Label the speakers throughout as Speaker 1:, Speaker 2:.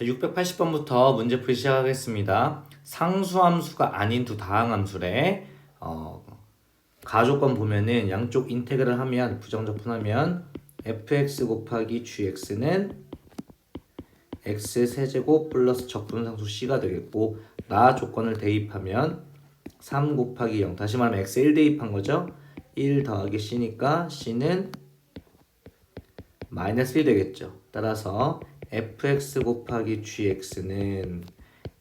Speaker 1: 자, 680번부터 문제 풀이 시작하겠습니다. 상수함수가 아닌 두 다항함수래. 어, 가조건 보면은 양쪽 인테그랄 하면 부정적분하면 fx 곱하기 gx는 x 세제곱 플러스 적분상수 c가 되겠고 나 조건을 대입하면 3 곱하기 0 다시 말하면 x 1 대입한 거죠? 1 더하기 c니까 c는 마이너스 1 되겠죠. 따라서 fx 곱하기 gx는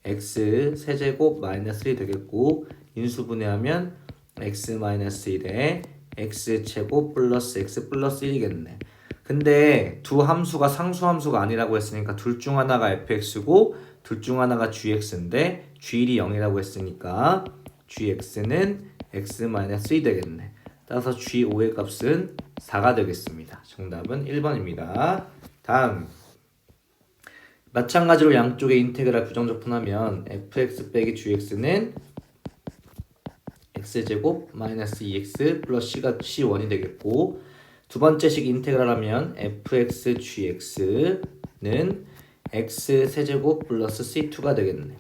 Speaker 1: x 세제곱 마이너스 1이 되겠고 인수분해하면 x 마이너스 1에 x 제곱 플러스 x 플러스 1이겠네. 근데 두 함수가 상수 함수가 아니라고 했으니까 둘 중 하나가 fx고 둘 중 하나가 gx인데 g1이 0이라고 했으니까 gx는 x 마이너스 2 되겠네. 따라서 g5의 값은 4가 되겠습니다. 정답은 1번입니다. 다음 마찬가지로 양쪽의 인테그랄 부정적분하면 fx 빼기 gx는 x제곱 마이너스 2x 플러스 c가 c1이 되겠고 두 번째 식 인테그랄 하면 fx gx는 x 세제곱 플러스 c2가 되겠네.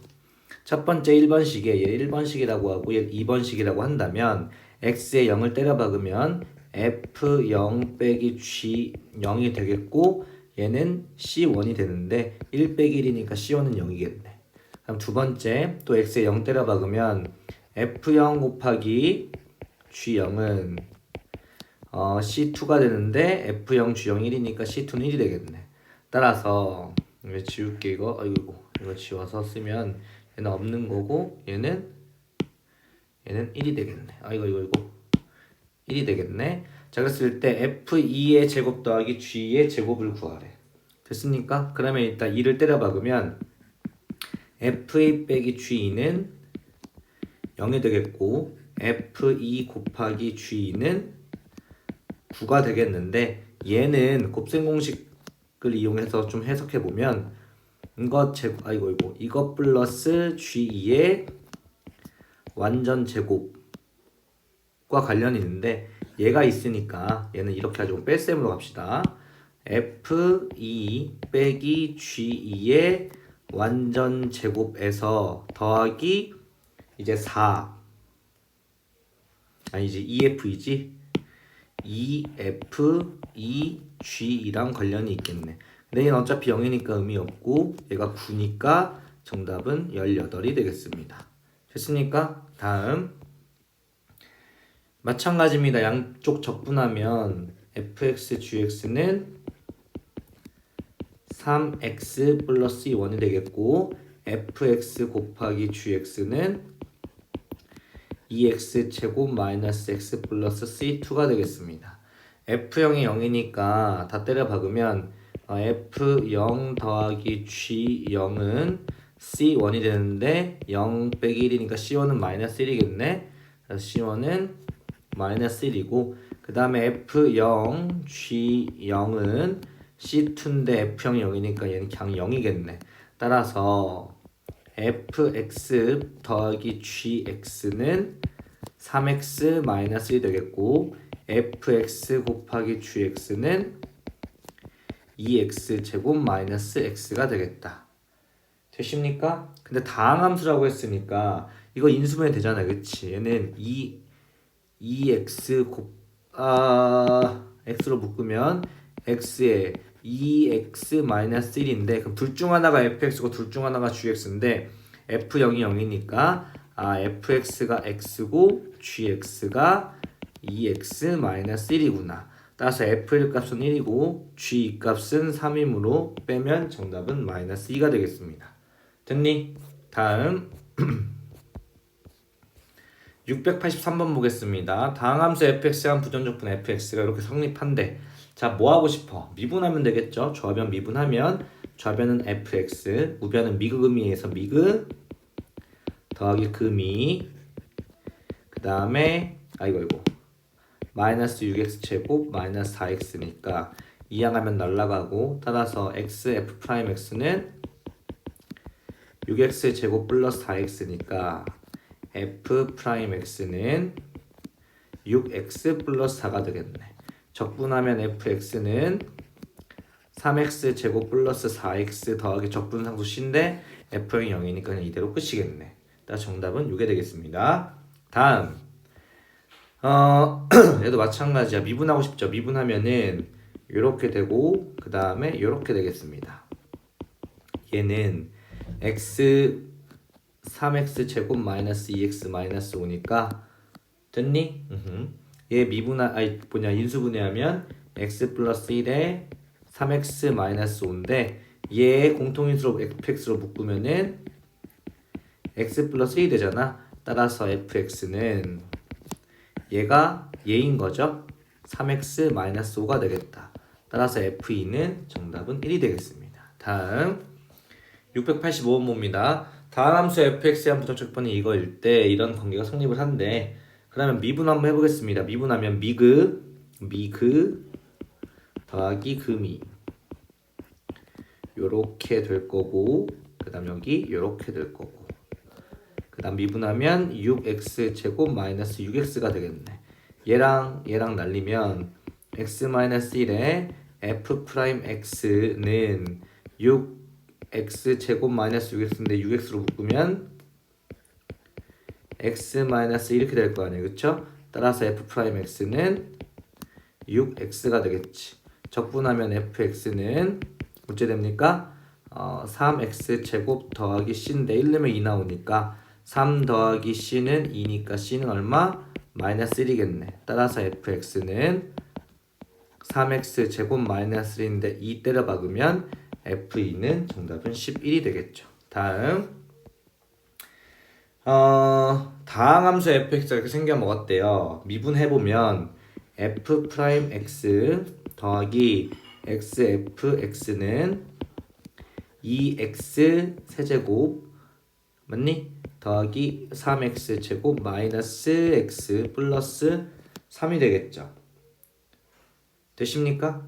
Speaker 1: 첫 번째 1번 식에 얘 1번 식이라고 하고 얘 2번 식이라고 한다면 x에 0을 때려 박으면 f0 빼기 g 0이 되겠고 얘는 c1이 되는데 1 빼기 1이니까 c1은 0이겠네. 그럼 두 번째 또 x에 0 때려 박으면 f0 곱하기 g0은 어, c2가 되는데 f0 g0 1이니까 c2는 1이 되겠네. 따라서 왜 지울게 이거 아이고 이거 지워서 쓰면 얘는 없는 거고 얘는 얘는 1이 되겠네. 아 이거 이거 이거 1이 되겠네. 자 그랬을 때 f2의 제곱 더하기 g의 제곱을 구하래. 됐습니까? 그러면 일단 2를 때려 박으면 f2 빼기 g2는 0이 되겠고 f2 곱하기 g는 9가 되겠는데 얘는 곱셈 공식을 이용해서 좀 해석해 보면 이것 제곱 아이고 이거 이것 플러스 g2의 완전 제곱과 관련이 있는데 얘가 있으니까 얘는 이렇게 가지고 뺄셈으로 갑시다. f2 빼기 g2의 완전 제곱에서 더하기 이제 4 아니지 EF이지 EF EG이랑 관련이 있겠네. 근데 얘는 어차피 0이니까 의미 없고 얘가 9니까 정답은 18이 되겠습니다. 됐습니까? 다음 마찬가지입니다. 양쪽 적분하면 fx gx는 3x 플러스 1이 되겠고 fx 곱하기 gx는 2x 제곱 마이너스 x 플러스 c2가 되겠습니다. f0이 0이니까 다 때려 박으면 어, f0 더하기 g0은 c1이 되는데 0 빼기 1이니까 c1은 마이너스 1이겠네. 그래서 c1은 마이너스 1이고 그 다음에 f0 g0은 c2인데 f0이 0이니까 얘는 그냥 0이겠네. 따라서 fx 더하기 gx는 3x 마이너스 1이 되겠고 fx 곱하기 gx는 2x 제곱 마이너스 x가 되겠다. 되십니까? 근데 다항함수라고 했으니까 이거 인수분해 되잖아, 그치? 얘는 2 2x 곱 아, x로 묶으면 x에 2x 마이너스 1인데 그럼 둘 중 하나가 fx고 둘 중 하나가 gx인데 f0이 0이니까 아 fx가 x고 gx가 2x 마이너스 1이구나. 따라서 f1 값은 1이고 g 값은 3이므로 빼면 정답은 마이너스 2가 되겠습니다. 됐니? 다음 683번 보겠습니다. 다항함수 fx랑 부정적분 fx가 이렇게 성립한데 자, 뭐 하고 싶어? 미분하면 되겠죠? 좌변 미분하면 좌변은 fx, 우변은 미그음이에서 미그 더하기 금이 그 다음에 아이고 이거 마이너스 6x 제곱 마이너스 4x니까 이항하면 날라가고 따라서 x f 프라임 x는 6x 제곱 플러스 4x니까 f 프라임 x는 6x 플러스 4가 되겠네. 적분하면 fx는 3x 제곱 플러스 4x 더하기 적분상수 c인데 f형이 0이니까 그냥 이대로 끝이겠네. 따라서 정답은 이게 되겠습니다. 다음 어 얘도 마찬가지야. 미분하고 싶죠. 미분하면은 이렇게 되고 그 다음에 이렇게 되겠습니다. 얘는 x 3x 제곱 마이너스 2x 마이너스 5니까 됐니? 으흠. 얘 미분하 아니 뭐냐 인수분해하면 x 플러스 1에 3x 마이너스 5인데 얘 공통인수로 fx로 묶으면은 x 플러스 1 되잖아. 따라서 fx는 얘가 얘인 거죠. 3x 마이너스 5가 되겠다. 따라서 f2는 정답은 1이 되겠습니다. 다음 685번입니다. 다음 함수 fx의 한 부정적분이 이거일 때 이런 관계가 성립을 한데 그러면 미분 한번 해보겠습니다. 미분하면 미그 미그 더하기 금이 요렇게 될 거고 그 다음 여기 요렇게 될 거고 그 다음 미분하면 6x 제곱 마이너스 6x가 되겠네 얘랑 얘랑 날리면 x 마이너스 1에 f 프라임 x는 6x 제곱 마이너스 6x인데 6x로 묶으면 x 마이너스 이렇게 될 거 아니에요 그쵸? 따라서 f 프라임 x는 6x가 되겠지 적분하면 fx는 어째 됩니까? 어, 3x 제곱 더하기 c인데 1 넣으면 2 나오니까 3 더하기 c는 2니까 c는 얼마? 마이너스 1이겠네. 따라서 fx는 3x 제곱 마이너스 1인데 2 때려 박으면 f2는 정답은 11이 되겠죠. 다음 어, 다항함수 fx가 이렇게 생겨면 어때요? 미분해보면 f 프라임 x 더하기 xfx는 2x 세제곱 맞니? 더하기 3x 제곱 마이너스 x 플러스 3이 되겠죠. 되십니까?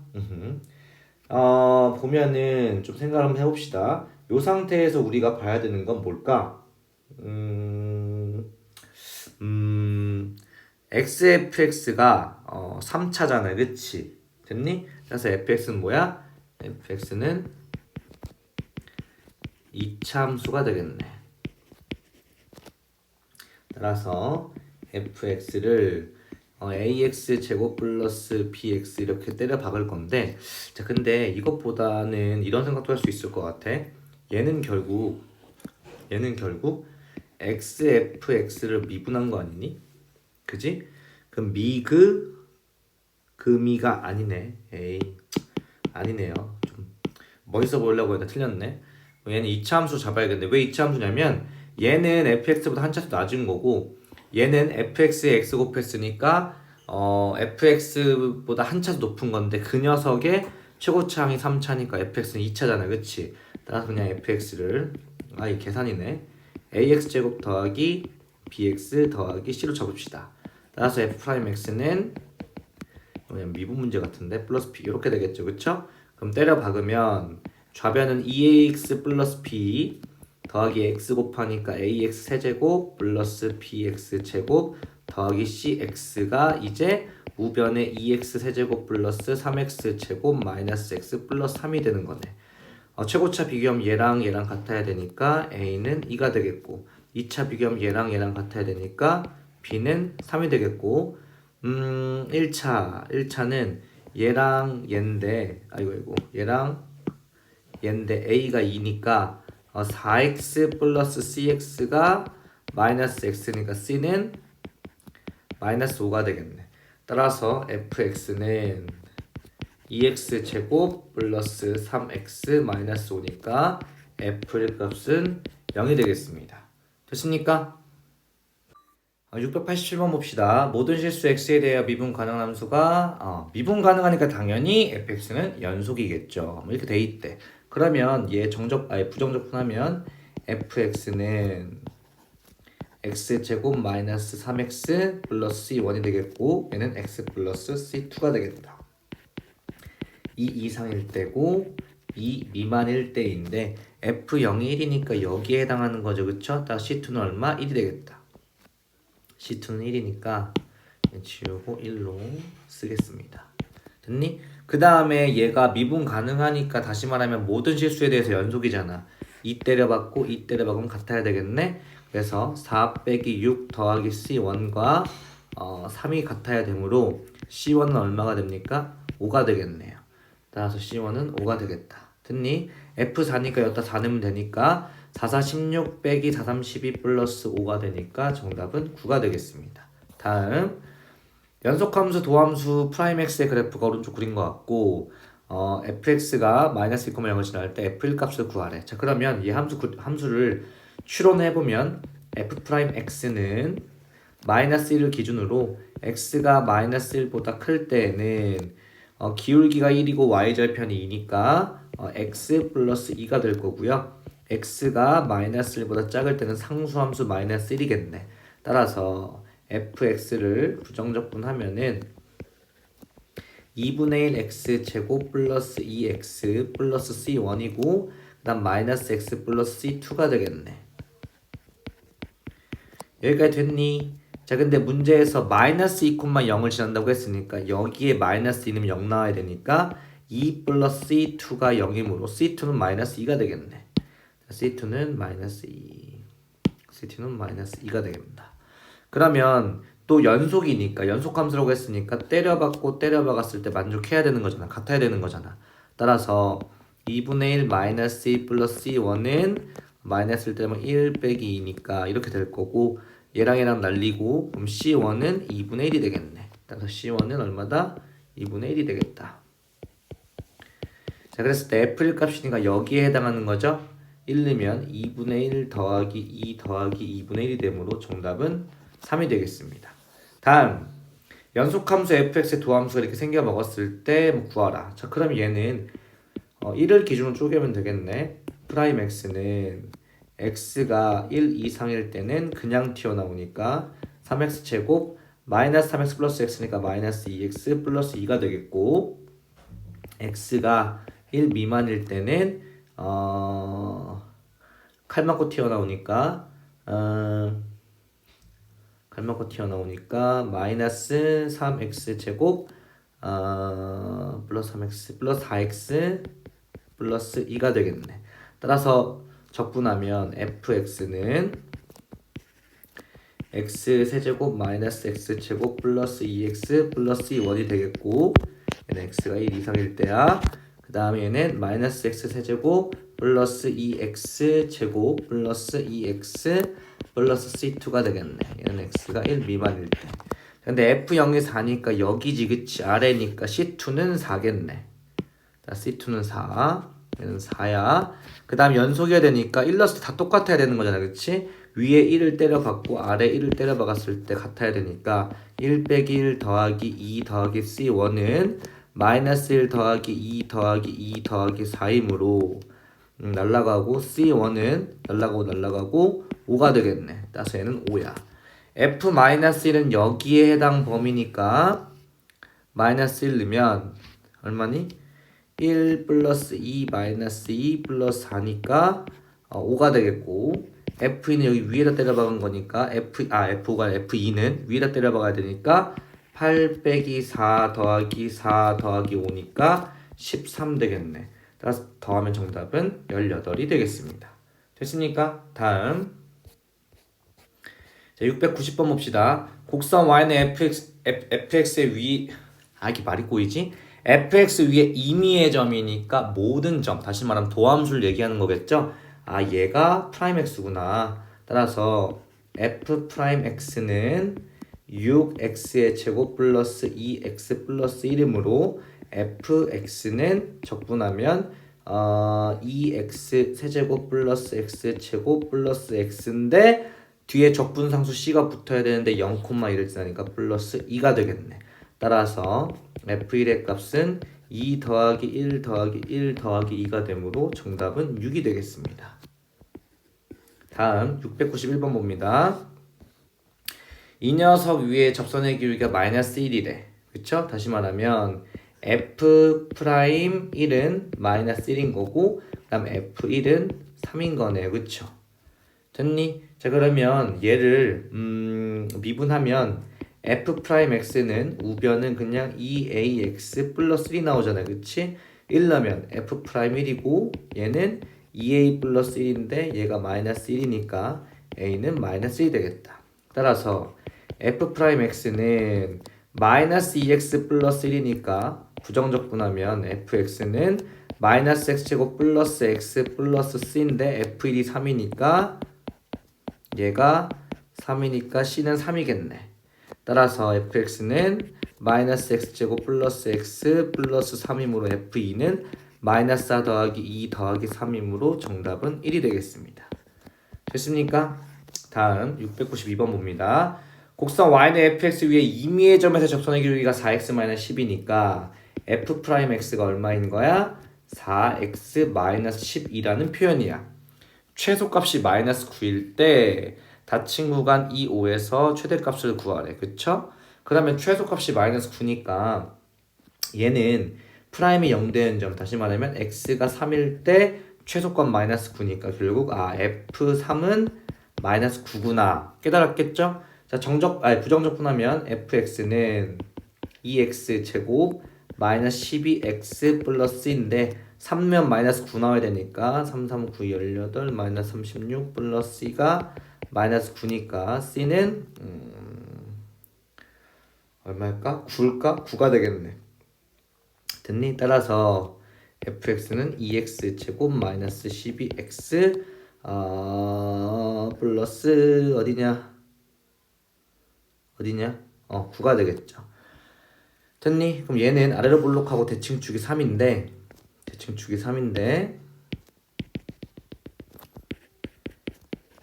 Speaker 1: 어, 보면은 좀 생각을 한번 해봅시다. 이 상태에서 우리가 봐야 되는 건 뭘까? 음, 음, xfx가 어, 3차잖아요. 그치? 됐니? 그래서 fx는 뭐야? fx는 2차 함수가 되겠네. 따라서 fx를 어, ax 제곱 플러스 bx 이렇게 때려 박을 건데 자 근데 이것보다는 이런 생각도 할 수 있을 것 같아. 얘는 결국 얘는 결국 xfx를 미분한 거 아니니? 그지? 그럼 미그 금이가 아니네. 에이 아니네요. 좀 멋있어 보이려고 했는데 틀렸네. 얘는 2차 함수 잡아야겠네. 왜 2차 함수냐면 얘는 fx보다 한 차수 낮은 거고 얘는 fx에 x 곱했으니까 어, fx보다 한 차수 높은 건데 그 녀석의 최고차항이 3차니까 fx는 2차잖아. 그치? 따라서 그냥 fx를 아이 계산이네. ax 제곱 더하기 bx 더하기 c로 잡읍시다. 따라서 f 프라임 x는 그냥 미분 문제 같은데 플러스 b 이렇게 되겠죠. 그쵸? 그럼 때려 박으면 좌변은 2ax 플러스 b 더하기 x 곱하니까 ax 세제곱 플러스 bx 제곱 더하기 cx가 이제 우변에 2x 세제곱 플러스 3x 제곱 마이너스 x 플러스 3이 되는 거네. 어, 최고차 비교하면 얘랑 얘랑 같아야 되니까 a는 2가 되겠고 2차 비교하면 얘랑 얘랑 같아야 되니까 b는 3이 되겠고 음 1차 1차는 얘랑 얘인데 아이고 아이고 얘랑 얘인데 a가 2니까 어, 4x 플러스 cx가 마이너스 x니까 c는 마이너스 5가 되겠네. 따라서 fx는 2x 제곱 플러스 3x 마이너스 5니까 f의 값은 0이 되겠습니다. 됐습니까? 687번 봅시다. 모든 실수 x에 대하여 미분 가능한 함수가 어, 미분 가능하니까 당연히 fx는 연속이겠죠. 뭐 이렇게 돼 있대. 그러면 얘 정적 아니 부정적분하면 fx는 x 제곱 마이너스 3x 플러스 c1이 되겠고 얘는 x 플러스 c2가 되겠다. 이 이상일 때고 이 미만일 때인데 f0이 1이니까 여기에 해당하는 거죠. 그쵸? 따라 c2는 얼마? 1이 되겠다. c2는 1이니까 지우고 1로 쓰겠습니다. 됐니? 그 다음에 얘가 미분 가능하니까 다시 말하면 모든 실수에 대해서 연속이잖아. 이 때려받고 이 때려받으면 같아야 되겠네. 그래서 4 빼기 6 더하기 C1과 어, 3이 같아야 되므로 C1은 얼마가 됩니까? 5가 되겠네요. 따라서 C1은 5가 되겠다. 됐니? F4니까 여기다 4 넣으면 되니까 4, 4, 16 빼기 4, 3, 12 플러스 5가 되니까 정답은 9가 되겠습니다. 다음 연속함수 도함수 프라임 x의 그래프가 오른쪽 그린 것 같고 어, fx가 마이너스 2, 0을 지날 때 f1 값을 구하래. 자 그러면 이 함수 구- 함수를 추론해 보면 f 프라임 x는 마이너스 1을 기준으로 x가 마이너스 1보다 클 때에는 어, 기울기가 1이고 y절편이 2니까 어, x 플러스 2가 될 거고요. x가 마이너스 1보다 작을 때는 상수함수 마이너스 1이겠네. 따라서 fx를 부정적분하면은 2분의 1 x 제곱 플러스 2x 플러스 c1이고 그다음 마이너스 x 플러스 c2가 되겠네. 여기까지 됐니? 자 근데 문제에서 마이너스 2, 0을 지난다고 했으니까 여기에 마이너스 2는 0 나와야 되니까 2 플러스 c2가 0이므로 c2는 마이너스 2가 되겠네. 자, c2는 마이너스 2 c2는 마이너스 2가 되겠다. 그러면 또 연속이니까 연속함수라고 했으니까 때려박고 때려박았을 때 만족해야 되는 거잖아. 같아야 되는 거잖아. 따라서 2분의 1 마이너스 2 플러스 c1은 마이너스를 때면 1 빼기 2니까 이렇게 될 거고 얘랑 얘랑 날리고 그럼 c1은 2분의 1이 되겠네. 따라서 c1은 얼마다? 2분의 1이 되겠다. 자 그랬을 때 f1 값이니까 여기에 해당하는 거죠. 1 넣으면 2분의 1 더하기 2 더하기 2분의 1이 되므로 정답은 3이 되겠습니다. 다음 연속함수 fx의 도함수가 이렇게 생겨 먹었을 때 뭐 구하라. 자 그럼 얘는 어, 1을 기준으로 쪼개면 되겠네. 프라임 x는 x가 1 이상일 때는 그냥 튀어나오니까 3x 제곱 마이너스 3x 플러스 x니까 마이너스 2x 플러스 2가 되겠고 x가 1 미만일 때는 어, 칼 맞고 튀어나오니까 어, 칼 맞고 튀어나오니까 마이너스 3x 제곱 어, 플러스 3x 플러스 4x 플러스 2가 되겠네. 따라서 적분하면 fx는 x 세제곱 마이너스 x 제곱 플러스 2x 플러스 2원이 되겠고 얘는 x가 1 이상일 때야. 그 다음에 얘는 마이너스 x 세제곱 플러스 2x 제곱 플러스 2x 플러스 c2가 되겠네. 얘는 x가 1 미만일 때. 근데 f0이 4니까 여기지 그치 아래니까 c2는 4겠네. 자, C2는 4. 얘는 4야. 그 다음 연속이어야 되니까 1 넣었을 때다 똑같아야 되는 거잖아. 그치? 위에 1을 때려박고 아래 1을 때려박았을 때 같아야 되니까 1 빼기 1 더하기 2 더하기 C1은 마이너스 1 더하기 2 더하기 2 더하기 4이므로 음, 날라가고 C1은 날라가고 날라가고 5가 되겠네. 따라서 얘는 5야. F-1은 여기에 해당 범위니까 마이너스 1 넣으면 얼마니? 1 플러스 2 마이너스 2 플러스 4니까 어, 5가 되겠고 F는 여기 위에다 때려 박은 거니까 F 아 F5가 F2는 위에다 때려 박아야 되니까 8 빼기 4 더하기 4 더하기 5니까 13 되겠네. 따라서 더하면 정답은 18이 되겠습니다. 됐습니까? 다음 자 690번 봅시다. 곡선 y는 fx, fx의 위 아 이게 말이 꼬이지? fx 위에 임의의 점이니까 모든 점 다시 말하면 도함수를 얘기하는 거겠죠? 아 얘가 프라임 x구나. 따라서 f 프라임 x는 6x의 제곱 플러스 2x 플러스 1이므로 fx는 적분하면 어, 2x 세제곱 플러스 x 제곱 플러스 x인데 뒤에 적분상수 c가 붙어야 되는데 0,1을 지나니까 플러스 2가 되겠네. 따라서 f1의 값은 2 더하기 1 더하기 1 더하기 2가 되므로 정답은 6이 되겠습니다. 다음 691번 봅니다. 이 녀석 위에 접선의 기울기가 마이너스 1이래. 그쵸? 다시 말하면 f 프라임 1은 마이너스 1인 거고 그 다음 f1은 3인 거네요. 그쵸? 됐니? 자 그러면 얘를 음, 미분하면 f 프라임 x는 우변은 그냥 2ax 플러스 1이 나오잖아요. 그치? 1 넣으면 f 프라임 1이고 얘는 2a 플러스 1인데 얘가 마이너스 1이니까 a는 마이너스 1이 되겠다. 따라서 f 프라임 x는 마이너스 2x 플러스 1이니까 부정적 분하면 fx는 마이너스 x제곱 플러스 x 플러스 c인데 f1이 3이니까 얘가 3이니까 c는 3이겠네. 따라서 fx는 마이너스 x제곱 플러스 x 플러스 3이므로 f2는 마이너스 4 더하기 2 더하기 3이므로 정답은 1이 되겠습니다. 됐습니까? 다음 692번 봅니다. 곡선 y는 fx 위에 임의의 점에서 접선의 길이가 4x-10이니까 f 프라임 x가 얼마인 거야? 4x 12라는 표현이야. 최소값이 마이너스 9일 때 닫힌 구간 2, 5에서 최대값을 구하래. 그쵸? 그러면 최소값이 마이너스 9니까 얘는 프라임이 0 되는 점 다시 말하면 x가 3일 때 최소값 마이너스 9니까 결국 아 f3은 마이너스 9구나 깨달았겠죠? 자 정적 아니 부정적분하면 fx는 2x 제곱 마이너스 12x 플러스인데 3면 마이너스 9 나와야 되니까 3, 3, 9, 18 마이너스 36 플러스 c가 마이너스 9니까 c는 음, 얼마일까? 9일까? 9가 되겠네 됐니? 따라서 fx는 2x 제곱 마이너스 12x 어, 플러스 어디냐? 어디냐? 어 9가 되겠죠. 됐니? 그럼 얘는 아래로 볼록하고 대칭축이 3인데 대칭축이 3인데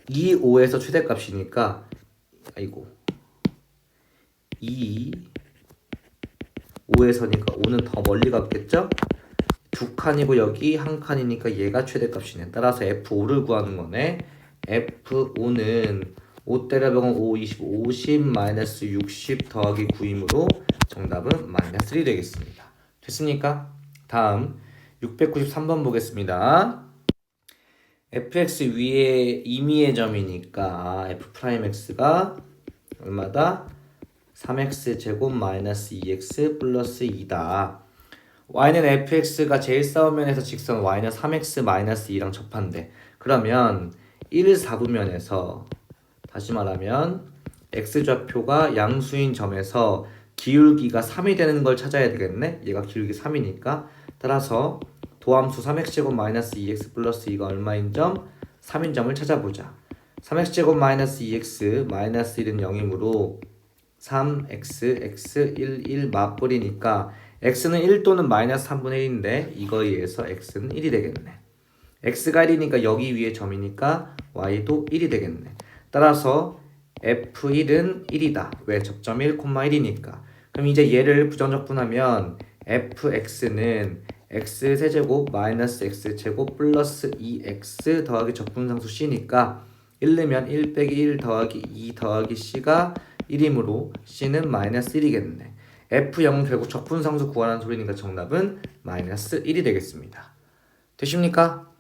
Speaker 1: 2, 5에서 최대값이니까 아이고 2, 5에서니까 5는 더 멀리 갔겠죠? 두 칸이고 여기 한 칸이니까 얘가 최대값이네. 따라서 F5를 구하는 거네. F5는 5 때려보면 5, 20, 50 마이너스 60 더하기 9이므로 정답은 마이너스 3 되겠습니다. 됐습니까? 다음 693번 보겠습니다. fx 위에 임의의 점이니까 f 프라임 x가 얼마다? 3x 제곱 마이너스 2x 플러스 2다. y는 fx가 제일 싸우면에서 직선 y는 3x 마이너스 2랑 접한대. 그러면 1, 4부면에서 다시 말하면 x 좌표가 양수인 점에서 기울기가 3이 되는 걸 찾아야 되겠네. 얘가 기울기 3이니까 따라서 도함수 3x제곱 마이너스 2x 플러스 2가 얼마인 점? 3인 점을 찾아보자. 3x제곱 마이너스 2x 마이너스 1은 0이므로 3x x 1 1 맞버리니까 x는 1 또는 마이너스 3분의 1인데 이거에 의해서 x는 1이 되겠네. x가 1이니까 여기 위에 점이니까 y도 1이 되겠네. 따라서 f1은 1이다. 왜? 접점 1, 1이니까. 그럼 이제 얘를 부정적분하면 fx는 x 세제곱 마이너스 x 제곱 플러스 2x 더하기 적분상수 c니까 1 넣으면 1 빼기 1 더하기 2 더하기 c가 1이므로 c는 마이너스 1이겠네. F0은 결국 적분상수 구하라는 소리니까 정답은 마이너스 1이 되겠습니다. 되십니까?